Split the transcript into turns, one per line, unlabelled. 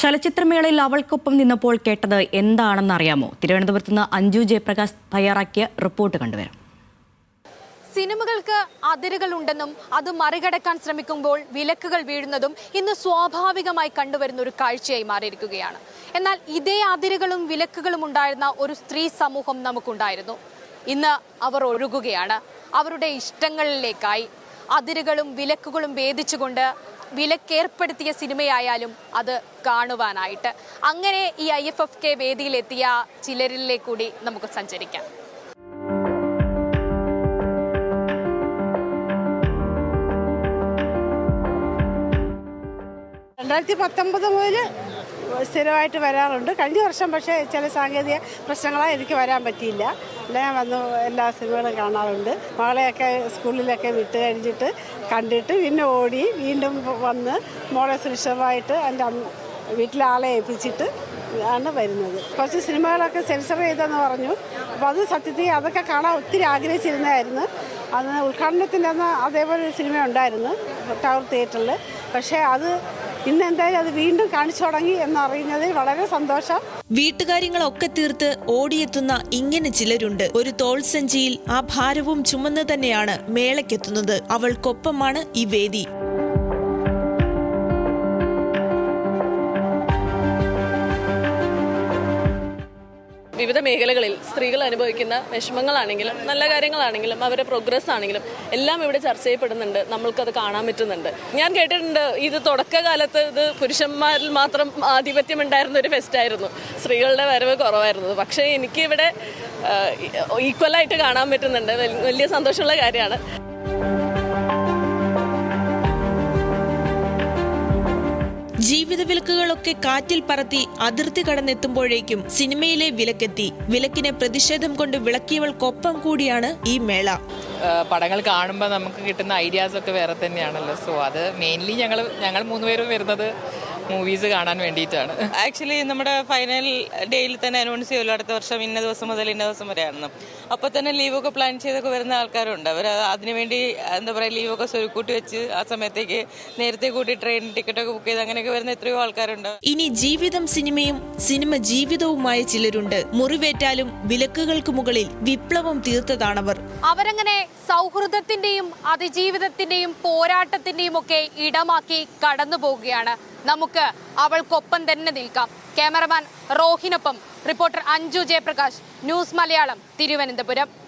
ചലച്ചിത്രമേളയിൽ അവൾക്കൊപ്പം നിന്നപ്പോൾ കേട്ടത് എന്താണെന്ന് അറിയാമോ തിരുവനന്തപുരത്ത് നിന്ന് അഞ്ജു ജയപ്രകാശ് തയ്യാറാക്കിയ റിപ്പോർട്ട് കണ്ടുവരാം.
സിനിമകൾക്ക് അതിരുകൾ ഉണ്ടെന്നും അത് മറികടക്കാൻ ശ്രമിക്കുമ്പോൾ വിലക്കുകൾ വീഴുന്നതും ഇന്ന് സ്വാഭാവികമായി കണ്ടുവരുന്ന ഒരു കാഴ്ചയായി മാറിയിരിക്കുകയാണ്. എന്നാൽ ഇതേ അതിരുകളും വിലക്കുകളും ഉണ്ടായിരുന്ന ഒരു സ്ത്രീ സമൂഹം നമുക്കുണ്ടായിരുന്നു. ഇന്ന് അവർ ഒഴുകുകയാണ്. അവരുടെ ഇഷ്ടങ്ങളിലേക്കായി അതിരുകളും വിലക്കുകളും ഭേദിച്ചുകൊണ്ട് വിലക്കേർപ്പെടുത്തിയ സിനിമയായാലും അത് കാണുവാനായിട്ട്. അങ്ങനെ ഈ ഐ എഫ് എഫ് കെ വേദിയിലെത്തിയ ചിലരിലെ കൂടി നമുക്ക് സഞ്ചരിക്കാം.
രണ്ടായിരത്തി പത്തൊമ്പത് മുതൽ സ്ഥിരമായിട്ട് വരാറുണ്ട്. കഴിഞ്ഞ വർഷം പക്ഷേ ചില സാങ്കേതിക പ്രശ്നങ്ങളായി എനിക്ക് വരാൻ പറ്റിയില്ല. അല്ല? ഞാൻ വന്ന് എല്ലാ സിനിമകളും കാണാറുണ്ട്. മകളെയൊക്കെ സ്കൂളിലൊക്കെ വിട്ട് കഴിഞ്ഞിട്ട് കണ്ടിട്ട് പിന്നെ ഓടി വീണ്ടും വന്ന് മോളെ സുരക്ഷിതമായിട്ട് എന്റെ വീട്ടിലെ ആളെ ഏൽപ്പിച്ചിട്ട് ആണ് വരുന്നത്. കുറച്ച് സിനിമകളൊക്കെ സെൻസർ ചെയ്തെന്ന് പറഞ്ഞു. അപ്പോൾ അത് സത്യത്തിൽ അതൊക്കെ കാണാൻ ഒത്തിരി ആഗ്രഹിച്ചിരുന്നതായിരുന്നു. അന്ന് ഉദ്ഘാടനത്തിന്റെ അന്ന് അതേപോലെ ഒരു സിനിമ ഉണ്ടായിരുന്നു ടവർ തിയേറ്ററിൽ. പക്ഷേ അത് ഇന്ന് എന്തായാലും അത് വീണ്ടും കാണിച്ചു തുടങ്ങി എന്നറിയുന്നതിൽ വളരെ സന്തോഷം.
വീട്ടുകാര്യങ്ങളൊക്കെ തീർത്ത് ഓടിയെത്തുന്ന ഇങ്ങനെ ചിലരുണ്ട്. ഒരു തോൾസഞ്ചിയിൽ ആ ഭാരവും ചുമന്ന് തന്നെയാണ് മേളയ്ക്കെത്തുന്നത്. അവൾക്കൊപ്പമാണ് ഈ വേദി.
വിവിധ മേഖലകളിൽ സ്ത്രീകൾ അനുഭവിക്കുന്ന വിഷമങ്ങളാണെങ്കിലും നല്ല കാര്യങ്ങളാണെങ്കിലും അവരുടെ പ്രോഗ്രസ് ആണെങ്കിലും എല്ലാം ഇവിടെ ചർച്ച ചെയ്യപ്പെടുന്നുണ്ട്. നമ്മൾക്കത് കാണാൻ പറ്റുന്നുണ്ട്. ഞാൻ കേട്ടിട്ടുണ്ട് ഇത് തുടക്കകാലത്ത് ഇത് പുരുഷന്മാരിൽ മാത്രം ആധിപത്യം ഉണ്ടായിരുന്ന ഒരു ഫെസ്റ്റായിരുന്നു സ്ത്രീകളുടെ വരവ് കുറവായിരുന്നു. പക്ഷേ എനിക്ക് ഇവിടെ ഈക്വലായിട്ട് കാണാൻ പറ്റുന്നുണ്ട്. വലിയ സന്തോഷമുള്ള കാര്യമാണ്.
ജീവിത വിലക്കുകളൊക്കെ കാറ്റിൽ പറത്തി അതിർത്തി കടന്നെത്തുമ്പോഴേക്കും സിനിമയിലെ വിലക്കെത്തി. വിലക്കിനെ പ്രതിഷേധം കൊണ്ട് വിളക്കിയവൾക്കൊപ്പം കൂടിയാണ് ഈ മേള.
പടങ്ങൾ കാണുമ്പോൾ നമുക്ക് കിട്ടുന്ന ഐഡിയാസ് ഒക്കെ വേറെ തന്നെയാണല്ലോ. സോ അത് മെയിൻലി ഞങ്ങൾ ഞങ്ങൾ മൂന്നുപേരും വരുന്നത് മൂവീസ് കാണാൻ വേണ്ടിയിട്ടാണ്.
ആക്ച്വലി നമ്മുടെ ഫൈനൽ ഡേയിൽ തന്നെ അനൗൺസ് ചെയ്യുമല്ലോ അടുത്ത വർഷം ഇന്ന ദിവസം മുതൽ ഇന്ന ദിവസം വരെയാണെന്ന്. അപ്പോൾ തന്നെ ലീവൊക്കെ പ്ലാൻ ചെയ്തൊക്കെ വരുന്ന ആൾക്കാരുണ്ട്. അവർ അതിനുവേണ്ടി എന്താ പറയുക ലീവൊക്കെ സ്വരുക്കൂട്ടി വെച്ച് ആ സമയത്തേക്ക് നേരത്തെ കൂട്ടി ട്രെയിൻ ടിക്കറ്റൊക്കെ ബുക്ക് ചെയ്ത് അങ്ങനെയൊക്കെ വരുന്ന എത്രയോ ആൾക്കാരുണ്ട്.
ഇനി ജീവിതം സിനിമയും സിനിമ ജീവിതവുമായ ചിലരുണ്ട്. മുറിവേറ്റാലും വിലക്കുകൾക്ക് മുകളിൽ വിപ്ലവം തീർത്തതാണവർ.
അവരങ്ങനെ സൗഹൃദത്തിന്റെയും അതിജീവിതത്തിന്റെയും പോരാട്ടത്തിന്റെയും ഒക്കെ ഇടമാക്കി കടന്നു പോവുകയാണ് നമുക്ക് അവൾക്കൊപ്പം തന്നെ നിൽക്കാം. ക്യാമറമാൻ റോഹിനൊപ്പം റിപ്പോർട്ടർ അഞ്ജു ജയപ്രകാശ് ന്യൂസ് മലയാളം തിരുവനന്തപുരം.